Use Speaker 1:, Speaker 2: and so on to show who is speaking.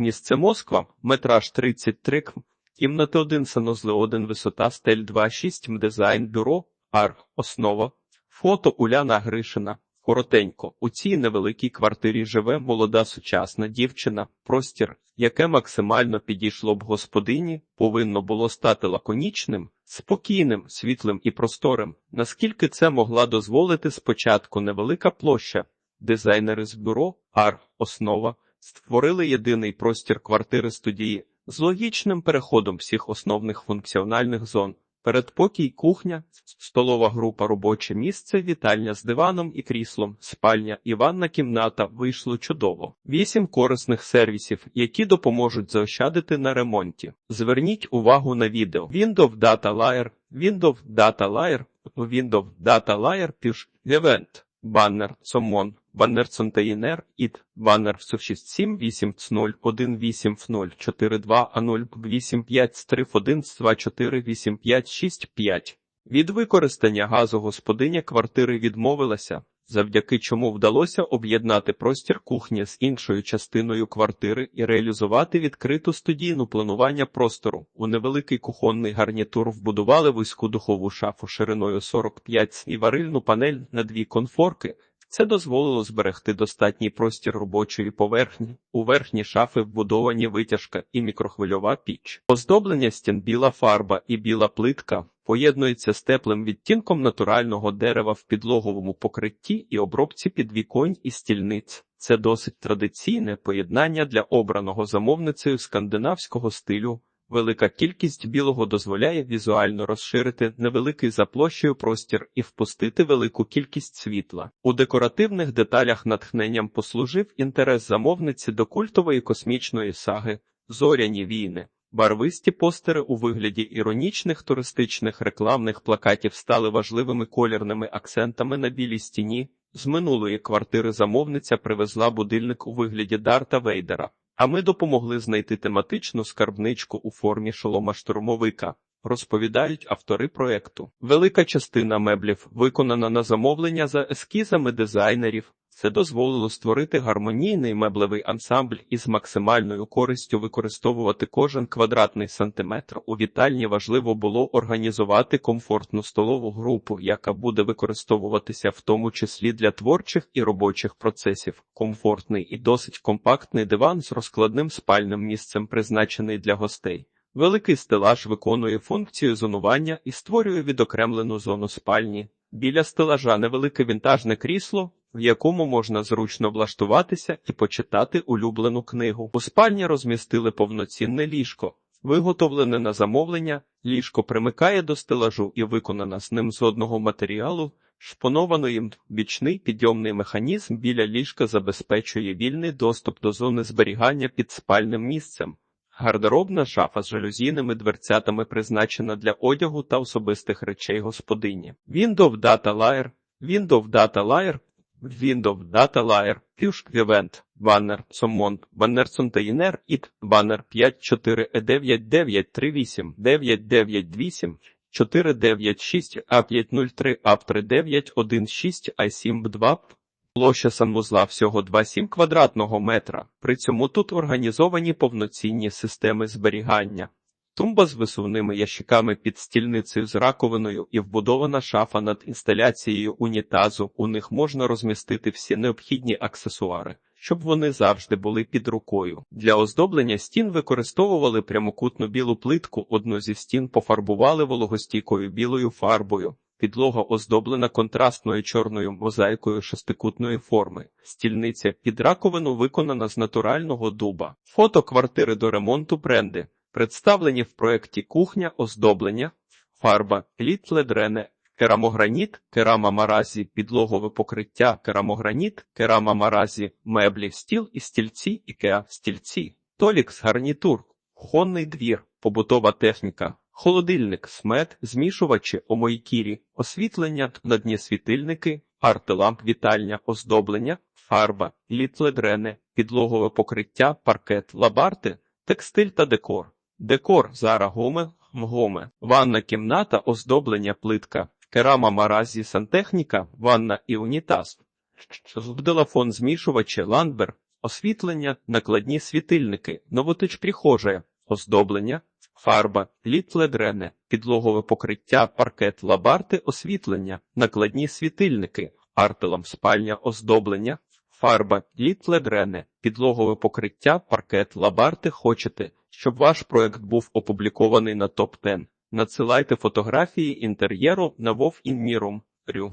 Speaker 1: Місце Москва, метраж 33 км, кімнати 1, санузли 1, висота стель 2, 6, дизайн, бюро, ар, основа. Фото Уляна Гришина. Коротенько, у цій невеликій квартирі живе молода сучасна дівчина. Простір, яке максимально підійшло б господині, повинно було стати лаконічним, спокійним, світлим і просторим. Наскільки це могла дозволити спочатку невелика площа, дизайнери з бюро, ар, основа, створили єдиний простір квартири студії з логічним переходом всіх основних функціональних зон. Передпокій, кухня, столова група, робоче місце, вітальня з диваном і кріслом, спальня і ванна кімната вийшло чудово. Вісім корисних сервісів, які допоможуть заощадити на ремонті. Зверніть увагу на відео. Windows Data Layer, Windows Data Layer, Windows Data Layer, Push Event, Баннер, Сомон, Баннер Контейнер, ІД, Баннер 167 8 1 8 0 4 2 а 0 8 5 3 1 2 4 8 5 6 5. Від використання газу господиня квартири відмовилася, завдяки чому вдалося об'єднати простір кухні з іншою частиною квартири і реалізувати відкриту студійну планування простору. У невеликий кухонний гарнітур вбудували вузьку духову шафу шириною 45 і варильну панель на дві конфорки. Це дозволило зберегти достатній простір робочої поверхні. У верхні шафи вбудовані витяжка і мікрохвильова піч. Оздоблення стін біла фарба і біла плитка поєднується з теплим відтінком натурального дерева в підлоговому покритті і обробці підвіконь і стільниць. Це досить традиційне поєднання для обраного замовницею скандинавського стилю. Велика кількість білого дозволяє візуально розширити невеликий за площею простір і впустити велику кількість світла. У декоративних деталях натхненням послужив інтерес замовниці до культової космічної саги Зоряні війни. Барвисті постери у вигляді іронічних туристичних рекламних плакатів стали важливими колірними акцентами на білій стіні. З минулої квартири замовниця привезла будильник у вигляді Дарта Вейдера. А ми допомогли знайти тематичну скарбничку у формі шолома штурмовика, розповідають автори проекту. Велика частина меблів виконана на замовлення за ескізами дизайнерів. Це дозволило створити гармонійний меблевий ансамбль із максимальною користю використовувати кожен квадратний сантиметр. У вітальні важливо було організувати комфортну столову групу, яка буде використовуватися в тому числі для творчих і робочих процесів. Комфортний і досить компактний диван з розкладним спальним місцем, призначений для гостей. Великий стелаж виконує функцію зонування і створює відокремлену зону спальні. Біля стелажа невелике вінтажне крісло, в якому можна зручно влаштуватися і почитати улюблену книгу. У спальні розмістили повноцінне ліжко, виготовлене на замовлення. Ліжко примикає до стелажу і виконана з ним з одного матеріалу. Шпонований бічний підйомний механізм біля ліжка забезпечує вільний доступ до зони зберігання під спальним місцем. Гардеробна шафа з жалюзійними дверцятами призначена для одягу та особистих речей господині. Windows Data Layer, Windows Data Layer, Windows Data Layer, Push Event, Banner, Summon, Banner Container, IT, Banner 54 e 9938 998 496 A503 A3916 A72 Площа санвузла всього 2,7 квадратного метра. При цьому тут організовані повноцінні системи зберігання. Тумба з висувними ящиками під стільницею з раковиною і вбудована шафа над інсталяцією унітазу. У них можна розмістити всі необхідні аксесуари, щоб вони завжди були під рукою. Для оздоблення стін використовували прямокутну білу плитку, одну зі стін пофарбували вологостійкою білою фарбою. Підлога оздоблена контрастною чорною мозаїкою шестикутної форми. Стільниця під раковину виконана з натурального дуба. Фото квартири до ремонту бренди. Представлені в проєкті кухня, оздоблення, фарба, літледрене, керамограніт, керама маразі, підлогове покриття, керамограніт, керама маразі, меблі, стіл і стільці, ікеа, стільці, толікс, гарнітур, кухонний двір, побутова техніка, холодильник, смет, змішувачі, омойкірі, освітлення, на дні світильники, артиламп, вітальня, оздоблення, фарба, літледрене, підлогове покриття, паркет, лабарти, текстиль та декор. Декор Зара Гоме, Гоме, ванна кімната, оздоблення плитка, керама маразі сантехніка, ванна і унітаз. Телефон змішувачі Ландбер, освітлення, накладні світильники, новотич прихожая, оздоблення, фарба, літледрене, підлогове покриття, паркет, лабарти, освітлення, накладні світильники, артелам спальня, оздоблення, фарба, літледрене, підлогове покриття, паркет, лабарти. Хочете, щоб ваш проект був опублікований на топ 10 Надсилайте фотографії інтер'єру на Вов Інмірум. Рю.